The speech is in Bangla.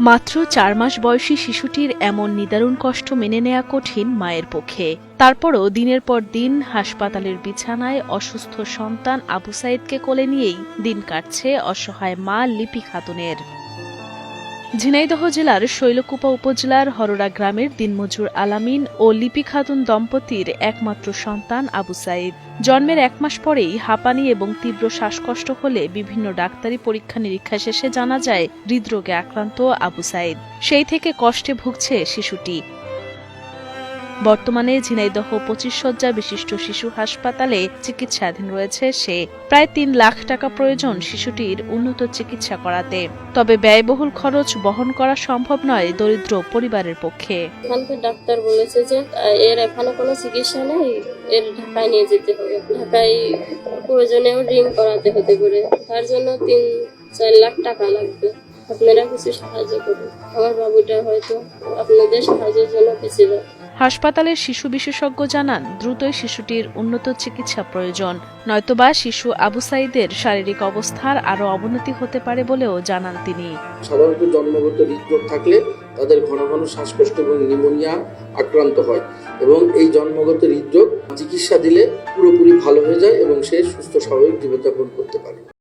মাত্র চার মাস বয়সী শিশুটির এমন নিদারুণ কষ্ট মেনে নেয়া কঠিন মায়ের পক্ষে। তারপরও দিনের পর দিন হাসপাতালের বিছানায় অসুস্থ সন্তান আবু সাইদকে কোলে নিয়েই দিন কাটছে অসহায় মা লিপি খাতুনের। ঝিনাইদহ জেলার শৈলকুপা উপজেলার হরড়া গ্রামের দিনমজুর আলামিন ও লিপি খাতুন দম্পতির একমাত্র সন্তান আবু সাইদ। জন্মের এক মাস পরেই হাঁপানি এবং তীব্র শ্বাসকষ্ট হলে বিভিন্ন ডাক্তারি পরীক্ষা নিরীক্ষা শেষে জানা যায়, হৃদরোগে আক্রান্ত আবু সাইদ। সেই থেকে কষ্টে ভুগছে শিশুটি। বর্তমানে ঝিনাইদহ পঁচিশ শয্যা বিশিষ্ট শিশু হাসপাতালে চিকিৎসাধীন রয়েছে সে। প্রায় তিন লাখ টাকা প্রয়োজন শিশুটির উন্নত চিকিৎসা করাতে। তবে ব্যয়বহুল খরচ বহন করা সম্ভব নয় দরিদ্র পরিবারের পক্ষে। এখানকার ডাক্তার বলেছে যে এর এখানে কোনো চিকিৎসা নেই, এর ঢাকায় নিয়ে যেতে হবে। ঢাকায় প্রয়োজনেও রিং করাতে হতে পারে। তার জন্য তিন, চার লাখ টাকা লাগবে। আপনারা কিছু সাহায্য করুন। আমার বাবুটা হয়তো আপনাদের সাহায্যের জন্য বেঁচে হাসপাতালের শিশু বিশেষজ্ঞ জানান, দ্রুতই শিশুটির উন্নত চিকিৎসা প্রয়োজন। নয়তোবা শিশু আবু সাইদের শারীরিক অবস্থার আরও অবনতি হতে পারে বলেও জানান তিনি। সাধারণত জন্মগত হৃদরোগ থাকলে তাদের ঘন ঘন শ্বাসকষ্ট এবং নিউমোনিয়া আক্রান্ত হয় এবং এই জন্মগত হৃদরোগ চিকিৎসা দিলে পুরোপুরি ভালো হয়ে যায় এবং সে সুস্থ স্বাভাবিক জীবনযাপন করতে পারে।